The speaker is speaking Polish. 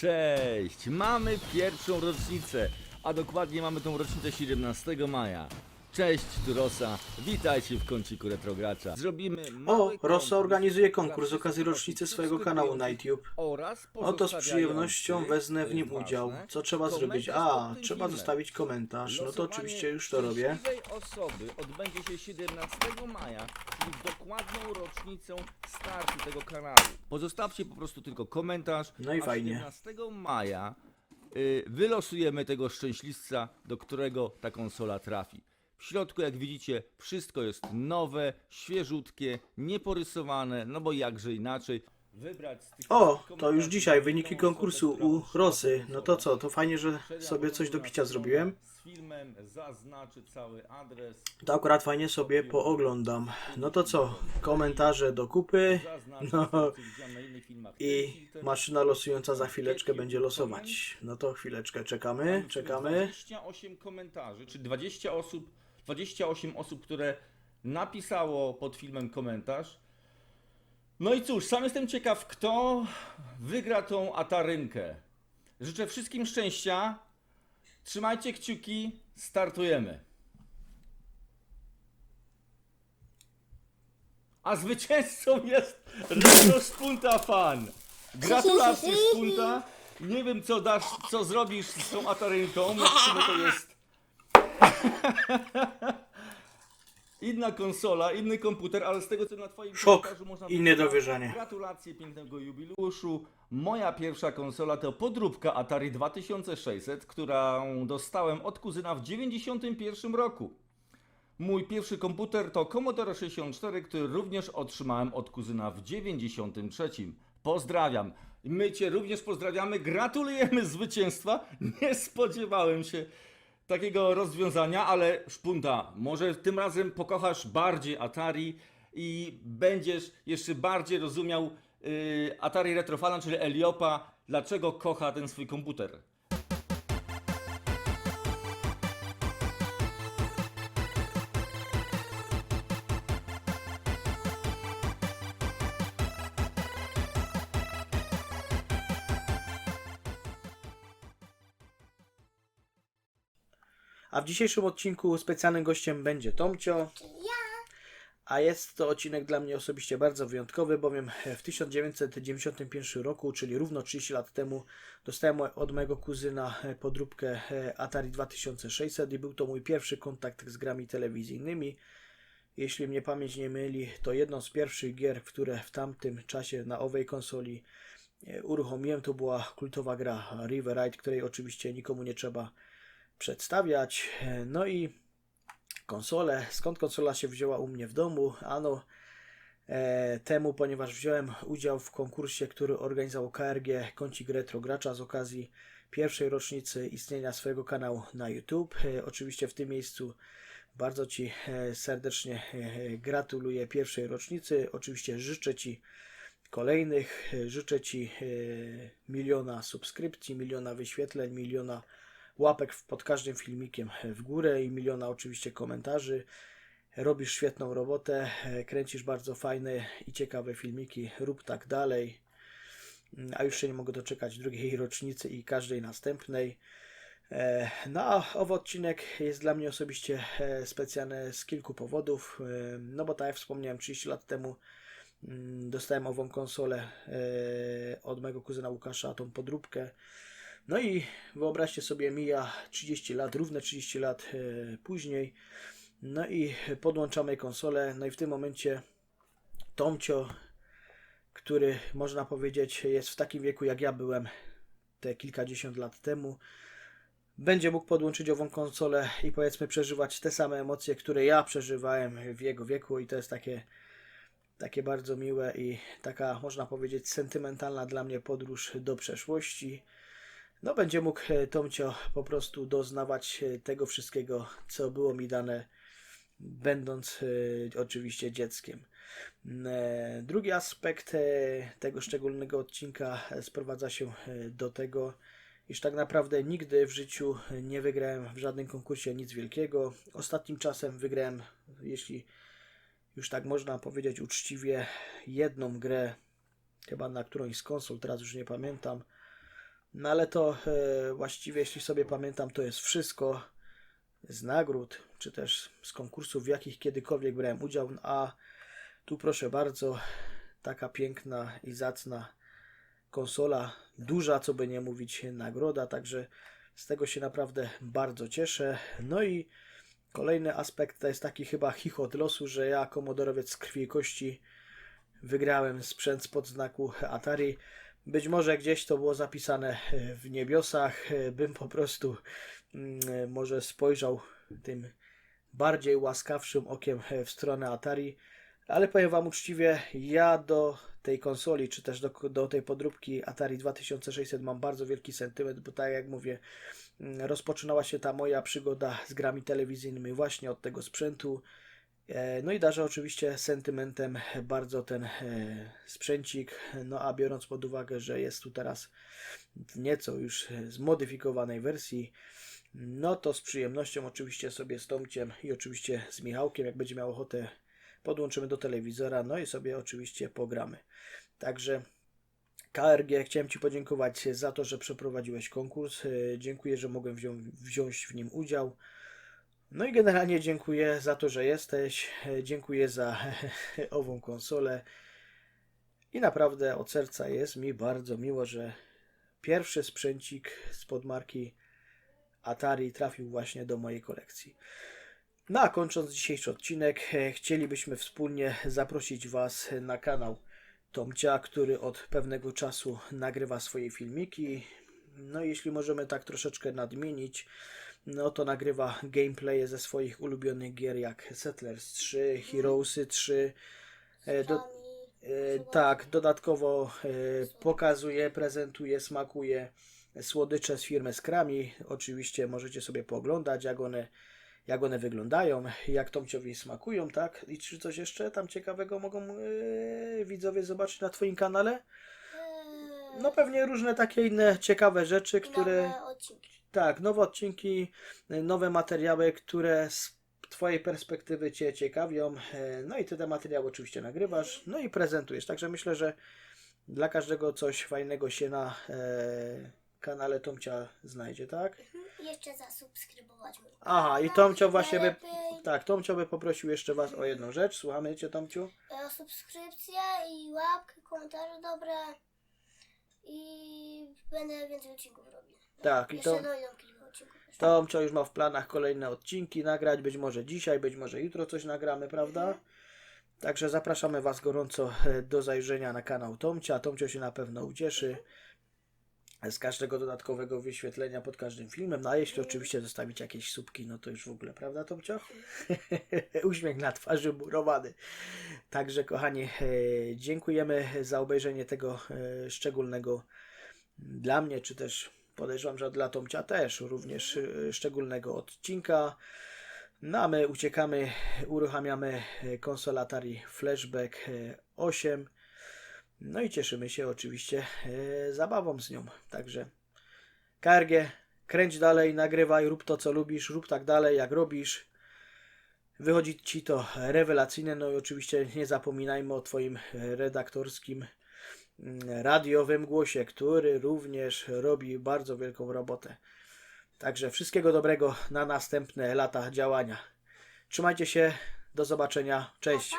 Cześć! Mamy pierwszą rocznicę, a dokładnie mamy tą rocznicę 17 maja. Cześć, tu Rosa. Witajcie w kąciku Retrogracza. Zrobimy O, mały Rosa organizuje konkurs z okazji rocznicy swojego kanału na YouTube. Oraz Oto z przyjemnością wezmę w nim udział. Co trzeba zrobić? A, trzeba zostawić komentarz. No to oczywiście już to robię. osoby odbędzie się 17 maja, czyli w dokładną startu tego kanału. Pozostawcie po prostu tylko komentarz. No i a fajnie. 17 maja y, wylosujemy tego szczęśliwca, do którego ta konsola trafi. W środku, jak widzicie, wszystko jest nowe, świeżutkie, nieporysowane, no bo jakże inaczej. Wybrać z tych O, to już dzisiaj wyniki konkursu u Rosy. No to co, to fajnie, że sobie coś do picia zrobiłem. Z filmem zaznaczy cały adres. To akurat fajnie sobie pooglądam. No to co, komentarze do kupy. zaznaczy No na innych filmach. i maszyna losująca za chwileczkę będzie losować. No to chwileczkę czekamy, czekamy. 28 komentarzy, czy 20 osób, 28 osób, które napisało pod filmem komentarz. No i cóż, sam jestem ciekaw, kto wygra tą atarynkę. Życzę wszystkim szczęścia. Trzymajcie kciuki, startujemy. A zwycięzcą jest Retro Spunta Fan. Gratulacje Spunta. Nie wiem co dasz, co zrobisz z tą atarynką. No to jest inna konsola, inny komputer, ale z tego co na twoim Szok komentarzu można i niedowierzanie. Gratulacje pięknego jubileuszu. Moja pierwsza konsola to podróbka Atari 2600, którą dostałem od kuzyna w 91 roku. Mój pierwszy komputer to Commodore 64, który również otrzymałem od kuzyna w 93. Pozdrawiam. My Cię również pozdrawiamy. Gratulujemy zwycięstwa. Nie spodziewałem się takiego rozwiązania, ale szpunta, może tym razem pokochasz bardziej Atari i będziesz jeszcze bardziej rozumiał yy, Atari Retrofana, czyli Eliopa, dlaczego kocha ten swój komputer. A w dzisiejszym odcinku specjalnym gościem będzie Tomcio. A jest to odcinek dla mnie osobiście bardzo wyjątkowy, bowiem w 1991 roku, czyli równo 30 lat temu, dostałem od mojego kuzyna podróbkę Atari 2600 i był to mój pierwszy kontakt z grami telewizyjnymi. Jeśli mnie pamięć nie myli, to jedną z pierwszych gier, które w tamtym czasie na owej konsoli e, uruchomiłem, to była kultowa gra River Ride, której oczywiście nikomu nie trzeba przedstawiać. No i konsolę. Skąd konsola się wzięła u mnie w domu? Ano e, temu, ponieważ wziąłem udział w konkursie, który organizował KRG Kącik Retro Gracza z okazji pierwszej rocznicy istnienia swojego kanału na YouTube. E, oczywiście w tym miejscu bardzo Ci e, serdecznie e, gratuluję pierwszej rocznicy. Oczywiście życzę Ci kolejnych. E, Życzę Ci miliona subskrypcji, miliona wyświetleń, miliona łapek pod każdym filmikiem w górę i miliona oczywiście komentarzy. Robisz świetną robotę, e, kręcisz bardzo fajne i ciekawe filmiki. Rób tak dalej. Mm, A już się nie mogę doczekać drugiej rocznicy i każdej następnej. E, No a owy odcinek jest dla mnie osobiście e, specjalny z kilku powodów. E, No bo tak jak wspomniałem, 30 lat temu mm, dostałem ową konsolę e, od mojego kuzyna Łukasza, tą podróbkę. No i wyobraźcie sobie, mija 30 lat, równe 30 lat e, później. No i podłączamy konsolę. No i w tym momencie Tomcio, który można powiedzieć jest w takim wieku jak ja byłem te kilkadziesiąt lat temu, będzie mógł podłączyć ową konsolę i powiedzmy przeżywać te same emocje, które ja przeżywałem w jego wieku i to jest takie takie bardzo miłe i taka można powiedzieć sentymentalna dla mnie podróż do przeszłości. No będzie mógł e, Tomcio po prostu doznawać e, tego wszystkiego, co było mi dane, będąc e, oczywiście dzieckiem. E, Drugi aspekt tego szczególnego odcinka sprowadza się do tego, iż tak naprawdę nigdy w życiu nie wygrałem w żadnym konkursie nic wielkiego. Ostatnim czasem wygrałem, jeśli już tak można powiedzieć uczciwie, jedną grę, chyba na którąś z konsol, teraz już nie pamiętam. No ale to e, właściwie, jeśli sobie pamiętam, to jest wszystko z nagród, czy też z konkursów, w jakich kiedykolwiek brałem udział. A tu proszę bardzo, taka piękna i zacna konsola, duża, co by nie mówić, nagroda, także z tego się naprawdę bardzo cieszę. No i kolejny aspekt to jest taki chyba chichot losu, że ja, komodorowiec z krwi i kości, wygrałem sprzęt spod znaku Atari. Być może gdzieś to było zapisane e, w niebiosach, e, bym po prostu mm, może spojrzał tym bardziej łaskawszym okiem e, w stronę Atari, ale powiem Wam uczciwie, ja do tej konsoli, czy też do, do tej podróbki Atari 2600 mam bardzo wielki sentyment, bo tak jak mówię, mm, rozpoczynała się ta moja przygoda z grami telewizyjnymi właśnie od tego sprzętu. E, No i darzę oczywiście sentymentem bardzo ten e, sprzęcik, no a biorąc pod uwagę, że jest tu teraz w nieco już zmodyfikowanej wersji, no to z przyjemnością oczywiście sobie z Tomciem i oczywiście z Michałkiem, jak będzie miał ochotę, podłączymy do telewizora, no i sobie oczywiście pogramy. Także KRG, chciałem Ci podziękować za to, że przeprowadziłeś konkurs. E, Dziękuję, że mogłem wzią- wziąć w nim udział. No i generalnie dziękuję za to, że jesteś. Dziękuję za ową konsolę. I naprawdę od serca jest mi bardzo miło, że pierwszy sprzęcik spod marki Atari trafił właśnie do mojej kolekcji. No a kończąc dzisiejszy odcinek, chcielibyśmy wspólnie zaprosić Was na kanał Tomcia, który od pewnego czasu nagrywa swoje filmiki. No jeśli możemy tak troszeczkę nadmienić, no to nagrywa gameplaye ze swoich ulubionych gier jak Settlers 3, Heroesy 3. E, do, e, tak, dodatkowo e, pokazuje, prezentuje, smakuje słodycze z firmy Skrami. Oczywiście możecie sobie pooglądać, jak one, jak one wyglądają, jak Tomciowi smakują, tak? I czy coś jeszcze tam ciekawego mogą e, widzowie zobaczyć na Twoim kanale? Eee, No pewnie różne takie inne ciekawe rzeczy, które... nowe odcinki. Tak, nowe odcinki, y, nowe materiały, które z Twojej perspektywy Cię ciekawią. e, No i Ty te materiały oczywiście nagrywasz, no i prezentujesz. Także myślę, że dla każdego coś fajnego się na e, kanale Tomcia znajdzie, tak? Mhm. Jeszcze zasubskrybować mój Aha, i Tomcio właśnie by, najlepiej. tak, Tomcio by poprosił jeszcze Was o jedną rzecz. Słuchamy Cię, Tomciu. E, subskrypcję i łapkę, komentarze dobre. I będę więcej odcinków robił. Tak, i Jeszcze to... dojdą kilka odcinków. jeszcze. Tomcio już ma w planach kolejne odcinki nagrać, być może dzisiaj, być może jutro coś nagramy, prawda? Także zapraszamy Was gorąco e, do zajrzenia na kanał Tomcia. Tomcio się na pewno ucieszy z każdego dodatkowego wyświetlenia pod każdym filmem. No a jeśli oczywiście zostawić jakieś słupki, no to już w ogóle, prawda Tomcio? Uśmiech na twarzy murowany. Także kochani, e, dziękujemy za obejrzenie tego e, szczególnego dla mnie, czy też podejrzewam, że dla Tomcia też również e, szczególnego odcinka. No a my uciekamy, uruchamiamy e, konsolę Atari Flashback e, 8. No i cieszymy się oczywiście e, zabawą z nią. Także KRG, kręć dalej, nagrywaj, rób to co lubisz, rób tak dalej jak robisz. Wychodzi ci to rewelacyjne. No i oczywiście nie zapominajmy o Twoim redaktorskim mm, radiowym głosie, który również robi bardzo wielką robotę. Także wszystkiego dobrego na następne lata działania. Trzymajcie się, do zobaczenia, cześć.